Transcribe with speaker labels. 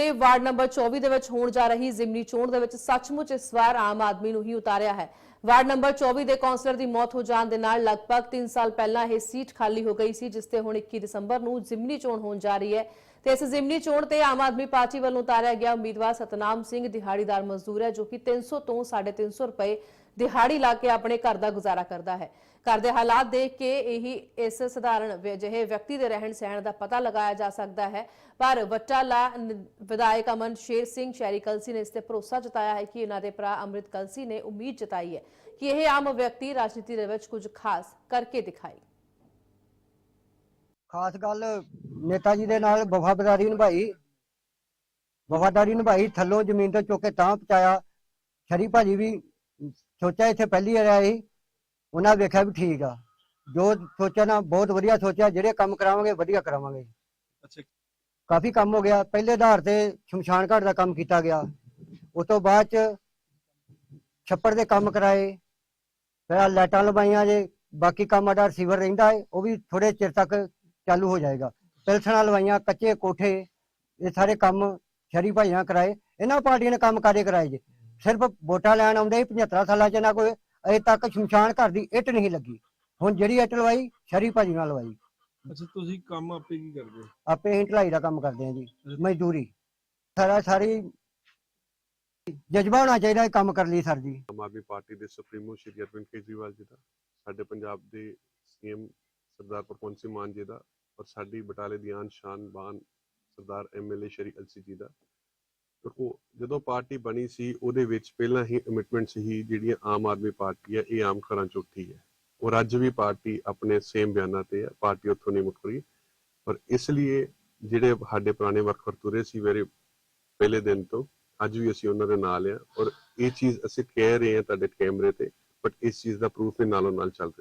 Speaker 1: ਦੇ ward number 24 ਦੇ ਵਿੱਚ ਹੋਣ ਜਾ ਰਹੀ ਜ਼ਿਮਨੀ ਚੋਣ ਦੇ ਵਿੱਚ ਸੱਚਮੁੱਚ ਇਸ ਵਾਰ ਆਮ ਆਦਮੀ ਨੂੰ ਹੀ ਉਤਾਰਿਆ ਹੈ। ਵਾਰਡ ਨੰਬਰ 24 ਦੇ ਕੌਂਸਲਰ ਦੀ ਮੌਤ ਹੋ ਜਾਣ ਦੇ ਨਾਲ ਲਗਭਗ 3 ਸਾਲ ਪਹਿਲਾਂ ਇਹ ਸੀਟ ਖਾਲੀ ਹੋ ਗਈ ਸੀ, ਜਿਸ ਤੇ ਹੁਣ 21 ਦਸੰਬਰ ਨੂੰ ਜ਼ਿਮਨੀ ਚੋਣ ਹੋਣ ਜਾ ਰਹੀ ਹੈ। ਤੇ ਇਸ ਜ਼ਿਮਨੀ ਚੋਣ ਤੇ ਆਮ ਆਦਮੀ ਪਾਰਟੀ ਵੱਲੋਂ ਉਤਾਰਿਆ ਗਿਆ ਉਮੀਦਵਾਰ ਸਤਨਾਮ ਸਿੰਘ ਦਿਹਾੜੀਦਾਰ ਮਜ਼ਦੂਰ ਹੈ, ਜੋ ਕਿ 300 ਤੋਂ 350 ਰੁਪਏ ਦਿਹਾੜੀ ਲਾ ਕੇ ਆਪਣੇ ਘਰ ਦਾ ਗੁਜ਼ਾਰਾ ਕਰਦਾ ਹੈ। ਘਰ ਦੇ ਹਾਲਾਤ ਦੇਖ ਕੇ ਇਹੀ ਇਸ ਸਧਾਰਨ ਵਿ- ਵਿਅਕਤੀ ਦੇ ਰਹਿਣ ਸਹਿਣ ਦਾ ਪਤਾ ਲਗਾਇਆ ਜਾ ਸਕਦਾ ਹੈ। ਪਰ ਵਟਾਲਾ ਵਿਧਾਇਕ ਅਮਨ ਸ਼ੇਰ ਸਿੰਘ ਸ਼ਹਿਰੀ ਕਲਸੀ ਨੇ ਇਸ ਤੇ ਭਰੋਸਾ ਜਤਾਇਆ ਹੈ ਕਿ ਇਹਨਾਂ ਦੇ ਭਰਾ ਅੰਮ੍ਰਿਤ ਕਲਸੀ ਨੇ ਉਮੀਦ ਜਤਾਈ ਹੈ ਕਿ ਇਹ ਆਮ ਵਿਅਕਤੀ ਰਾਜਨੀਤੀ ਦੇ ਵਿੱਚ ਕੁਝ ਖਾਸ ਕਰਕੇ ਦਿਖਾਈ
Speaker 2: ਖਾਸ ਗੱਲ ਨੇਤਾ ਜੀ ਦੇ ਨਾਲ ਵਫਾਦਾਰੀ ਨਿਭਾਈ। ਵਫਾਦਾਰੀ ਨਿਭਾਈ, ਥੱਲੋਂ ਜ਼ਮੀਨ ਤੋਂ ਚੁੱਕ ਕੇ ਤਾਂ ਪਹੁੰਚਾਇਆ। ਸ਼ਰੀ ਭਾਜੀ ਵੀ ਸੋਚਿਆ ਇੱਥੇ ਪਹਿਲੀ ਵਾਰ ਆਏ ਸੀ ਉਹਨਾਂ ਵੇਖਿਆ ਵੀ ਠੀਕ ਆ। ਜੋ ਸੋਚਿਆ ਨਾ ਬਹੁਤ ਵਧੀਆ ਸੋਚਿਆ ਜਿਹੜੇ ਕੰਮ ਕਰਾਵਾਂਗੇ ਵਧੀਆ ਕਰਾਵਾਂਗੇ।
Speaker 3: ਅੱਛਾ।
Speaker 2: ਕਾਫੀ ਕੰਮ ਹੋ ਗਿਆ। ਪਹਿਲੇ ਆਧਾਰ ਤੇ ਸ਼ਮਸ਼ਾਨ ਘਾਟ ਦਾ ਕੰਮ ਕੀਤਾ ਗਿਆ। ਉਸ ਤੋਂ ਬਾਅਦ ਚ ਛੱਪੜ ਦੇ ਕੰਮ ਕਰਾਏ। ਫਿਰ ਲਾਈਟਾਂ ਲਵਾਈਆਂ ਜੇ ਬਾਕੀ ਕੰਮ ਸਾਡਾ ਰਿਸੀਵਰ ਰਹਿੰਦਾ ਹੈ ਉਹ ਵੀ ਥੋੜੇ ਚਿਰ ਤੱਕ ਚਾਲੂ ਹੋ ਜਾਏਗਾ। ਪਿਲਸਣਾ ਲਵਾਈਆਂ ਕੱਚੇ ਕੋਠੇ ਇਹ ਸਾਰੇ ਕੰਮ ਸ਼ਰੀ ਭਾਈਆਂ ਕਰਾਏ। ਇਹਨਾਂ ਪਾਰਟੀਆਂ ਨੇ ਕੰਮ ਕਾਰੇ ਕਰਾਏ ਜੇ? ਸਿਰਫ ਵੋਟਾਂ ਲੈਣ ਆਉਂਦੇ ਸੀ 75 ਸਾਲਾਂ ਚ ਨਾ ਕੋਈ ਅਜੇ ਤੱਕ ਸ਼ਮਸ਼ਾਨ ਘਰ ਦੀ ਇੱਟ ਨਹੀਂ ਲੱਗੀ। ਹੁਣ ਜਿਹੜੀ ਇੱਟ ਲਵਾਈ ਸ਼ਰੀ ਭਾਜੀ ਨਾਲ ਲਵਾਈ।
Speaker 3: ਅੱਛਾ ਤੁਸੀਂ ਕੰਮ ਆਪੇ ਕੀ ਕਰਦੇ? ਹੋ
Speaker 2: ਆਪੇ ਹੀ ਢਲਾਈ ਦਾ ਕੰਮ ਕਰਦੇ ਹਾਂ ਜੀ ਮਜ਼ਦੂਰੀ। ਸਾਰਾ ਸਾਰੀ ਜਜ਼ਬਾ ਹੋਣਾ ਚਾਹੀਦਾ ਇਹ ਕੰਮ ਕਰਨ ਲਈ ਸਰ ਜੀ।
Speaker 4: ਆਮ ਆਦਮੀ ਪਾਰਟੀ ਦੇ ਸੁਪਰੀਮੋ ਸ਼੍ਰੀ ਅਰਵਿੰਦ ਕੇਜਰੀਵਾਲ ਜੀ ਦਾ ਸਾਡੇ ਪੰਜਾਬ ਦੇ ਸੀਐਮ ਸਰਦਾਰ ਭਗਵੰਤ ਸਿੰਘ ਮਾਨ ਜੀ ਦਾ ਔਰ ਸਾਡੀ ਬਟਾਲੇ ਦੀ ਆਨ ਸ਼ਾਨ ਬਾਨ ਸਰਦਾਰ ਐਮਐਲਏ ਸ਼੍ਰੀ ਅਲਸੀ ਜੀ ਦਾ। ਦੇਖੋ, ਜਦੋਂ ਪਾਰਟੀ ਬਣੀ ਸੀ, ਉਹਦੇ ਵਿੱਚ ਪਹਿਲਾਂ ਹੀ ਕਮਿਟਮੈਂਟ ਸੀ ਜਿਹੜੀਆਂ ਆਮ ਆਦਮੀ ਪਾਰਟੀ ਹੈ, ਇਹ ਆਮ ਘਰਾਂ ਚ ਉੱਠੀ ਹੈ। ਔਰ ਅੱਜ ਵੀ ਪਾਰਟੀ ਆਪਣੇ ਸੇਮ ਬਿਆਨਾਂ ਤੇ ਹੈ, ਪਾਰਟੀ ਉੱਥੋਂ ਨਹੀਂ ਮੁੱਕ ਰਹੀ। ਔਰ ਇਸ ਲਈ ਜਿਹੜੇ ਸਾਡੇ ਪੁਰਾਣੇ ਵਰਕਰ ਤੁਰੇ ਸੀ ਮੇਰੇ ਪਹਿਲੇ ਦਿਨ ਤੋਂ, ਅੱਜ ਵੀ ਅਸੀਂ ਉਹਨਾਂ ਦੇ ਨਾਲ ਆ ਔਰ ਇਹ ਚੀਜ਼ ਅਸੀਂ ਕਹਿ ਰਹੇ ਹਾਂ ਤੁਹਾਡੇ ਕੈਮਰੇ ਤੇ ਬਟ ਇਸ ਚੀਜ਼ ਦਾ ਪ੍ਰੂਫ ਵੀ ਨਾਲੋਂ ਨਾਲ ਚੱਲ ਰਿਹਾ।